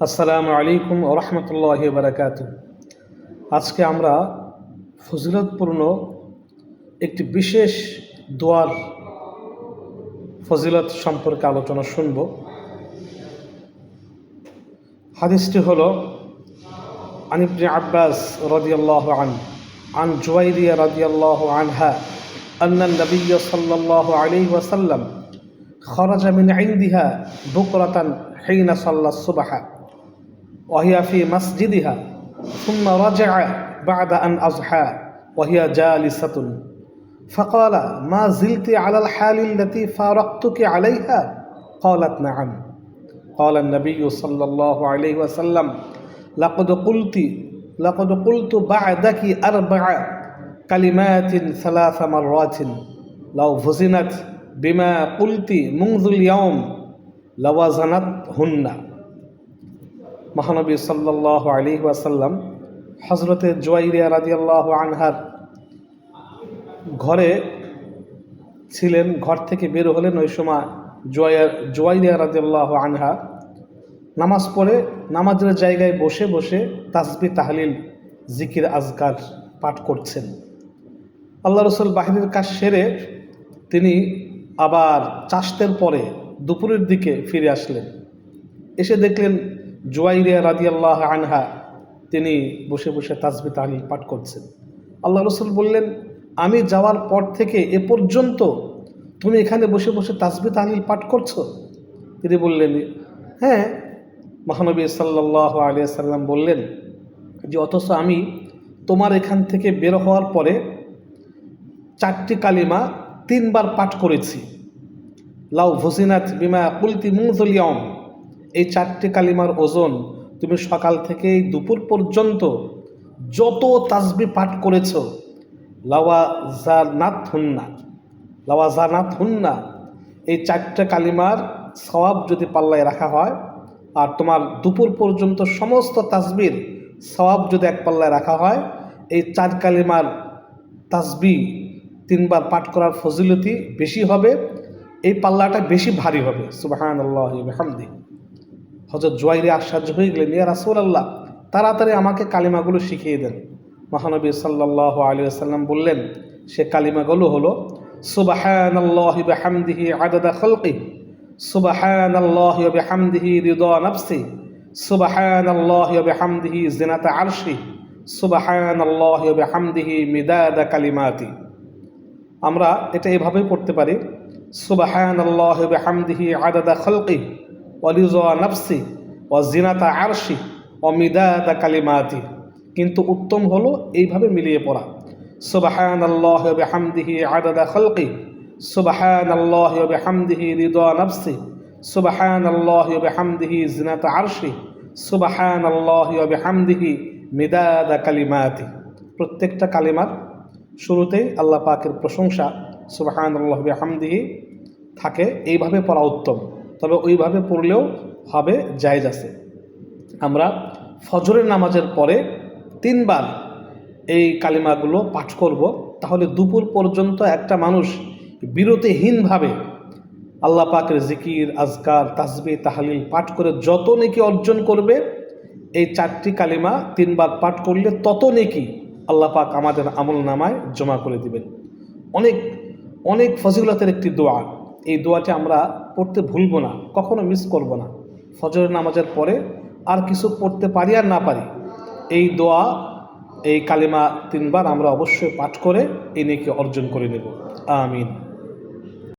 আসসালামু আলাইকুম রহমতুল্লাহ বারাকাত আজকে আমরা ফজিলতপূর্ণ একটি বিশেষ দোয়ার ফজিলত সম্পর্কে আলোচনা শুনব হাদিসটি হল عن ابن عباس رضي الله عنه عن جويرية رضي الله عنها أن النبي صلى الله عليه وسلم خرج من عندها بكرة حين صلى الصبح وهي في مسجدها ثم رجع بعد أن أضحى وهي جالسة. فقال ما زلت على الحال التي فارقتك عليها؟ قالت نعم. قال النبي صلى الله عليه وسلم لقد قلت لقد قلت بعدك أربع كلمات ثلاث مرات لو وزنت بما قلت منذ اليوم لوزنتهن. মহানবী সাল্লাহ আলী ওয়াসাল্লাম হজরতে জোয়াইরিয়া রাজিয়াল্লাহ আনহার ঘরে ছিলেন, ঘর থেকে বের হলেন ওই সময় জোয়াইয়া, জোয়াইরিয়া রাজিয়াল্লাহ আনহা। নামাজ পড়ে, নামাজের জায়গায় বসে বসে তাসবি তাহলিল, জিকির, আজকার পাঠ করছেন। আল্লাহ রসুল বাহিনীর কাজ সেরে তিনি আবার চাষতের পরে দুপুরের দিকে ফিরে আসলেন। এসে দেখলেন জুয়াইরিয়া রাদিয়াল্লাহ আনহা, তিনি বসে বসে তাজবি তাহলিল পাঠ করছেন। আল্লাহ রসুল বললেন, আমি যাওয়ার পর থেকে এ পর্যন্ত তুমি এখানে বসে বসে তাজবি তাহলিল পাঠ করছ? তিনি বললেন হ্যাঁ। মহানবী সাল্লাহ আলিয়া সাল্লাম বললেন, যে অথচ আমি তোমার এখান থেকে বের হওয়ার পরে চারটি কালিমা তিনবার পাঠ করেছি। লাউ ভসিনাথ বিমা কুলতি মুজলিয়ম এই চারটি কালিমার ওজন তুমি সকাল থেকে দুপুর পর্যন্ত যত তাজবি পাঠ করেছ, লাওয়া জানাত হুন্না লাওয়া জানাত হুন্না এই চারটে কালিমার সওয়াব যদি পাল্লায় রাখা হয় আর তোমার দুপুর পর্যন্ত সমস্ত তাজবির সওয়াব যদি এক পাল্লায় রাখা হয়, এই চার কালিমার তাজবি তিনবার পাঠ করার ফজিলতি বেশি হবে, এই পাল্লাটা বেশি ভারী হবে। সুবাহান আল্লাহ হামদি হজরত জোয়াইরে আশ্চর্য হয়ে গেলেন, ইয়া রাসুল আল্লাহ তাড়াতাড়ি আমাকে কালিমাগুলো শিখিয়ে দেন। মহানবী সাল্লাহ আলী আসাল্লাম বললেন, সে কালিমাগুলো হলো সুবাহান আল্লাহ হামদিহি আদাদা খলকি সুবাহান আল্লাহ হামদিহি রিদা নফসি সুবাহান আল্লাহ হামদিহি জিনাতা আরশি সুবাহান আল্লাহ হামদিহি মিদাদা কালিমাতি। আমরা এটা এভাবেই পড়তে পারি সুবাহান আল্লাহ হামদিহি আদাদা খলকি অলিজা নফসি ও জিনাতা আরশি ও মিদাদা কালিমাতি। কিন্তু উত্তম হলো এইভাবে মিলিয়ে পড়া। সুবাহান আল্লাহ হামদিহি আদাদা খলকি। সুবাহান আল্লাহ হামদিহি রিদা নফসি। সুবাহান আল্লাহ হামদিহি জিনাতা আরশি। সুবাহান আল্লাহ হামদিহি মিদাদা কালিমাতি। প্রত্যেকটা কালিমার শুরুতেই আল্লাহ পাকের প্রশংসা সুবাহান আল্লাহ হামদিহি থাকে। এইভাবে পড়া উত্তম। তবে ওইভাবে পড়লেও হবে, জায়জ আছে। আমরা ফজরের নামাজের পরে তিনবার এই কালিমাগুলো পাঠ করব, তাহলে দুপুর পর্যন্ত একটা মানুষ বিরতিহীনভাবে আল্লাহ পাকের জিকির, আজকার তাসবি তাহালিল পাঠ করে যত নেকি অর্জন করবে, এই চারটি কালিমা তিনবার পাঠ করলে তত নেকি আল্লাহ পাক আমাদের আমল নামায় জমা করে দিবেন। অনেক অনেক ফজিলতের একটি দোয়া। এই দোয়াটি আমরা পড়তে ভুলব না, কখনো মিস করব না। ফজরের নামাজের পরে আর কিছু পড়তে পারি আর না পারি, এই দোয়া, এই কালিমা তিনবার আমরা অবশ্যই পাঠ করে এই নেকি অর্জন করে নেব। আমিন।